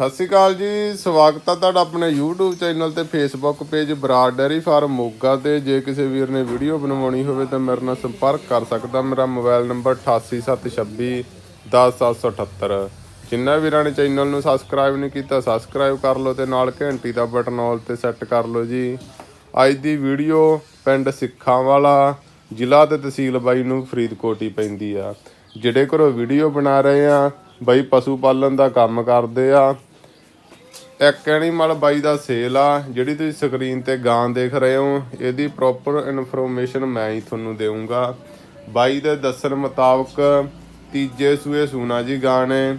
ਸਤਿ ਸ਼੍ਰੀ ਅਕਾਲ ਜੀ, ਸਵਾਗਤ ਹੈ ਤੁਹਾਡਾ ਆਪਣੇ YouTube ਚੈਨਲ ਤੇ Facebook page Brar dairy farm Moga ਤੇ। ਜੇ ਕਿਸੇ ਵੀਰ ਨੇ ਵੀਡੀਓ ਬਣਵਾਉਣੀ ਹੋਵੇ ਤਾਂ ਮੇਰੇ ਨਾਲ ਸੰਪਰਕ ਕਰ ਸਕਦਾ। ਮੇਰਾ ਮੋਬਾਈਲ ਨੰਬਰ 8876 10778 ਜਿੰਨਾ ਵੀਰਾਂ ਨੇ ਚੈਨਲ ਨੂੰ ਸਬਸਕ੍ਰਾਈਬ ਨਹੀਂ ਕੀਤਾ ਸਬਸਕ੍ਰਾਈਬ ਕਰ ਲਓ ਤੇ ਨਾਲ ਘੰਟੀ ਦਾ ਬਟਨ ਆਲ ਤੇ ਸੈੱਟ ਕਰ ਲਓ ਜੀ। ਅੱਜ ਦੀ ਵੀਡੀਓ ਪਿੰਡ ਸਿੱਖਾਂ ਵਾਲਾ ਜ਼ਿਲ੍ਹਾ ਤੇ ਤਹਿਸੀਲ ਬਾਈ ਨੂੰ ਫਰੀਦਕੋਟ ਹੀ ਪੈਂਦੀ ਆ। ਜਿਹੜੇ ਘਰੋਂ ਵੀਡੀਓ ਬਣਾ ਰਹੇ ਆ, ਬਾਈ ਪਸ਼ੂ ਪਾਲਣ ਦਾ ਕੰਮ ਕਰਦੇ ਆ ਇੱਕ ਐਨੀਮਲ ਬਾਈ ਦਾ ਸੇਲ ਆ, ਜਿਹੜੀ ਤੁਸੀਂ ਸਕਰੀਨ ਤੇ ਗਾਂ ਦੇਖ ਰਹੇ ਹੋ, ਇਹਦੀ ਪ੍ਰੋਪਰ ਇਨਫੋਰਮੇਸ਼ਨ ਮੈਂ ਹੀ ਤੁਹਾਨੂੰ ਦੇਵਾਂਗਾ ਬਾਈ ਦੇ ਦੱਸਣ ਮੁਤਾਬਕ ਤੀਜੇ ਸੂਏ ਸੂਨਾ ਜੀ ਗਾਂ ਨੇ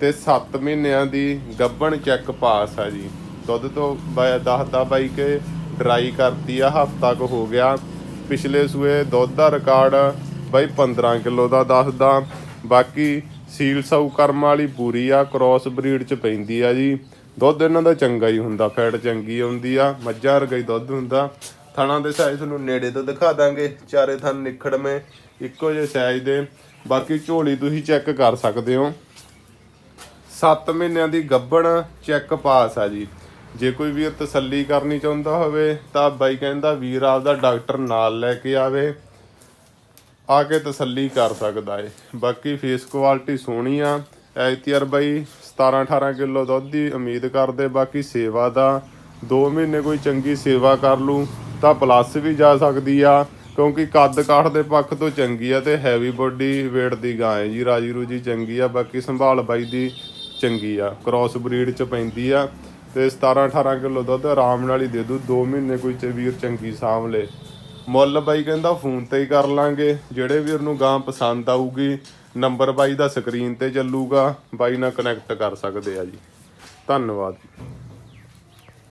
ਤੇ 7 ਮਹੀਨਿਆਂ ਦੀ ਗੱਭਣ ਚੈੱਕ ਪਾਸ ਆ ਜੀ। ਦੁੱਧ ਤੋਂ ਬਾਈ ਦੱਸਦਾ ਬਾਈ ਕਿ ਡਰਾਈ ਕਰਤੀ ਆ, ਹਫਤਾ ਕੁ ਹੋ ਗਿਆ। ਪਿਛਲੇ ਸੂਏ ਦੁੱਧ ਦਾ ਰਿਕਾਰਡ ਬਾਈ 15 ਕਿਲੋ ਦਾ ਦੱਸਦਾ। ਬਾਕੀ ਸੀਲ ਸਾਊ ਕਰਮ ਵਾਲੀ ਪੂਰੀ ਆ ਕ੍ਰਾਸ ਬਰੀਡ ਚ ਪੈਂਦੀ ਆ ਜੀ। ਦੁੱਧ ਇਹਨਾਂ ਦਾ ਚੰਗਾ ਹੀ ਹੁੰਦਾ, ਫੈਟ ਚੰਗੀ ਆਉਂਦੀ ਆ, ਮੱਝਾਂ ਵਰਗਾ ਹੀ ਦੁੱਧ ਹੁੰਦਾ। ਥਣਾ ਦੇ ਸਾਈਜ਼ ਤੁਹਾਨੂੰ ਨੇੜੇ ਤੋਂ ਦਿਖਾ ਦਾਂਗੇ, ਚਾਰੇ ਥਣ ਨਿਖੜਵੇਂ ਇੱਕੋ ਜਿਹੇ ਸਾਈਜ਼ ਦੇ। ਬਾਕੀ ਝੋਲੀ ਤੁਸੀਂ ਚੈੱਕ ਕਰ ਸਕਦੇ ਹੋ। 7 ਮਹੀਨਿਆਂ ਦੀ ਗੱਭਣ ਚੈੱਕ ਪਾਸ ਆ ਜੀ। ਜੇ ਕੋਈ ਵੀਰ ਤਸੱਲੀ ਕਰਨੀ ਚਾਹੁੰਦਾ ਹੋਵੇ, ਤਾਂ ਬਾਈ ਕਹਿੰਦਾ ਵੀਰ ਆਪਦਾ ਡਾਕਟਰ ਨਾਲ ਲੈ ਕੇ ਆਵੇ। ਆ ਕੇ ਤਸੱਲੀ ਕਰ ਸਕਦਾ ਏ। ਬਾਕੀ ਫੇਸ ਕੁਆਲਿਟੀ ਸੋਹਣੀ ਆ। ਐਤੀਆਰ ਬਾਈ 17 18 ਕਿਲੋ ਦੁੱਧ ਦੀ ਉਮੀਦ ਕਰਦੇ, ਬਾਕੀ ਸੇਵਾ ਦਾ 2 ਮਹੀਨੇ ਕੋਈ ਚੰਗੀ ਸੇਵਾ ਕਰ ਲੂ ਤਾਂ ਪਲੱਸ ਵੀ ਜਾ ਸਕਦੀ ਆ, ਕਿਉਂਕਿ ਕੱਦ ਕਾਠ ਦੇ ਪੱਖ ਤੋਂ ਚੰਗੀ ਆ ਤੇ ਹੈਵੀ ਬੋਡੀ weight ਦੀ ਗਾਂ ਹੈ ਜੀ। ਰਾਜੀ ਰੂਜੀ ਚੰਗੀ ਆ, ਬਾਕੀ ਸੰਭਾਲ ਬਾਈ ਦੀ ਚੰਗੀ ਆ। ਕ੍ਰਾਸ ਬਰੀਡ ਚ ਪੈਂਦੀ ਆ ਤੇ 17 18 ਕਿਲੋ ਦੁੱਧ ਆਰਾਮ ਨਾਲ ਹੀ ਦੇ ਦੂ 2 ਮਹੀਨੇ ਕੋਈ ਵੀਰ ਚੰਗੀ ਸਾਂਭ ਲੇ। ਮੁੱਲ ਬਾਈ ਕਹਿੰਦਾ ਫੋਨ ਤੇ ਹੀ ਕਰ ਲਾਂਗੇ, ਜਿਹੜੇ ਵੀਰ ਨੂੰ ਗਾਂ ਪਸੰਦ ਆਊਗੀ ਨੰਬਰ ਬਾਈ ਦਾ ਸਕਰੀਨ ਤੇ ਚੱਲੂਗਾ। ਬਾਈ ਨਾਲ ਕਨੈਕਟ ਕਰ ਸਕਦੇ ਆ ਜੀ। ਧੰਨਵਾਦ